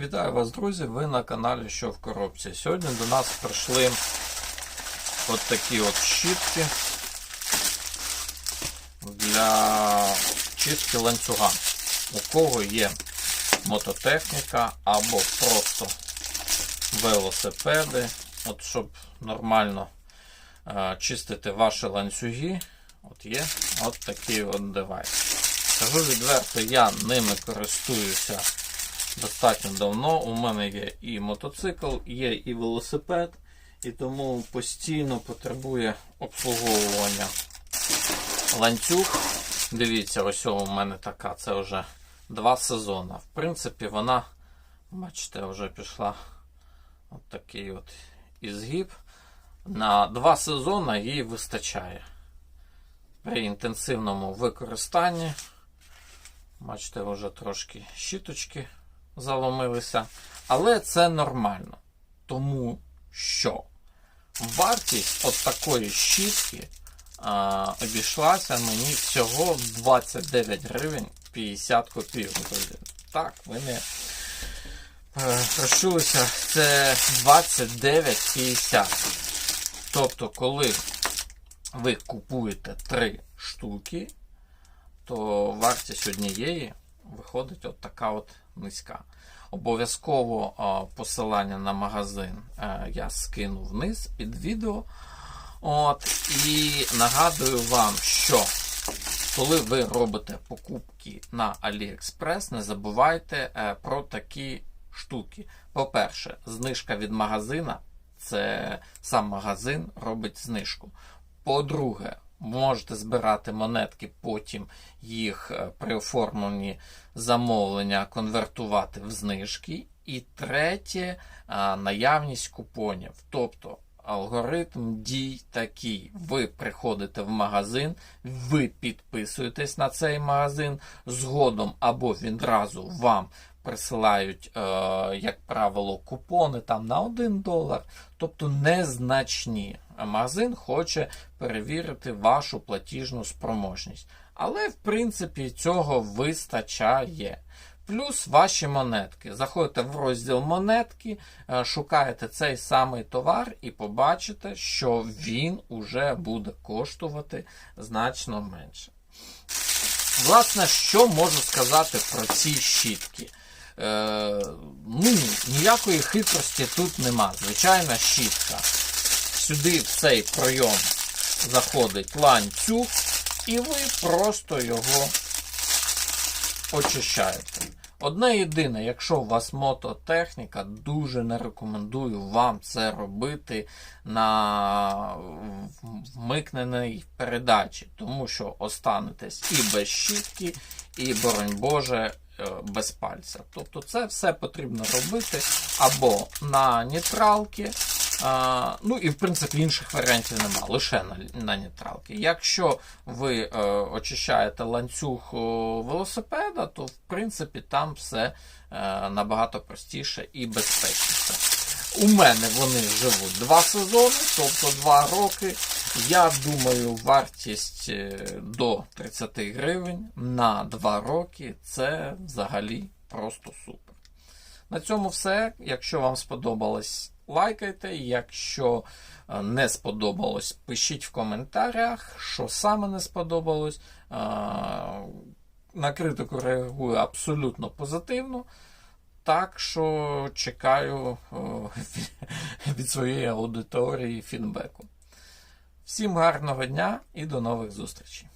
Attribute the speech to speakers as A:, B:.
A: Вітаю вас, друзі! Ви на каналі Що в коробці. Сьогодні до нас прийшли от такі от щітки для чистки ланцюга. У кого є мототехніка або просто велосипеди, от щоб нормально е, чистити ваші ланцюги, от є от такий от девайс. Скажу відверто, я ними користуюся достатньо давно. У мене є і мотоцикл, є і велосипед, і тому постійно потребує обслуговування ланцюг. Дивіться, ось у мене така, це вже два сезони. В принципі, вона, бачите, вже пішла от такий от ізгиб. На два сезони їй вистачає. При інтенсивному використанні. Бачите, вже трошки щіточки заломилися. Але це нормально. Тому що вартість от такої щітки а, обійшлася мені всього 29 гривень 50 копійок. Так, ви не прощулися, це 29,50. Тобто, коли ви купуєте 3 штуки, то вартість однієї виходить от така от низька. Обов'язково посилання на магазин я скину вниз під відео. От, І нагадую вам, що коли ви робите покупки на AliExpress, не забувайте е, про такі штуки. По-перше, знижка від магазина це сам магазин робить знижку. По-друге, можете збирати монетки, потім їх е, при оформленні замовлення конвертувати в знижки. І третє наявність купонів. Тобто алгоритм дій такий. Ви приходите в магазин, ви підписуєтесь на цей магазин, згодом або відразу вам присилають, е, як правило, купони там на 1 долар, тобто незначні. Магазин хоче перевірити вашу платіжну спроможність. Але, в принципі, цього вистачає. Плюс ваші монетки. Заходите в розділ монетки, е, шукаєте цей самий товар і побачите, що він уже буде коштувати значно менше. Власне, що можу сказати про ці щітки? Е, ну, ніякої хитрості тут нема. Звичайна щітка. Сюди в цей пройом заходить ланцюг, і ви просто його очищаєте. Одне єдине, якщо у вас мототехніка, дуже не рекомендую вам це робити на вмикненій передачі, тому що останетесь і без щітки, і, боронь Боже, е, без пальця. Тобто це все потрібно робити або на нейтралки, ну і в принципі інших варіантів нема, лише на, на нейтралки. Якщо ви е, очищаєте ланцюг велосипеда, то в принципі там все е, набагато простіше і безпечніше. У мене вони живуть два сезони, тобто два роки. Я думаю, вартість е, до 30 гривень на 2 роки це взагалі просто супер. На цьому все. Якщо вам сподобалось, лайкайте. Якщо е, не сподобалось, пишіть в коментарях, що саме не сподобалось. Е, На критику реагую абсолютно позитивно. Так що чекаю е, від своєї аудиторії фідбеку. Всім гарного дня і до нових зустрічей!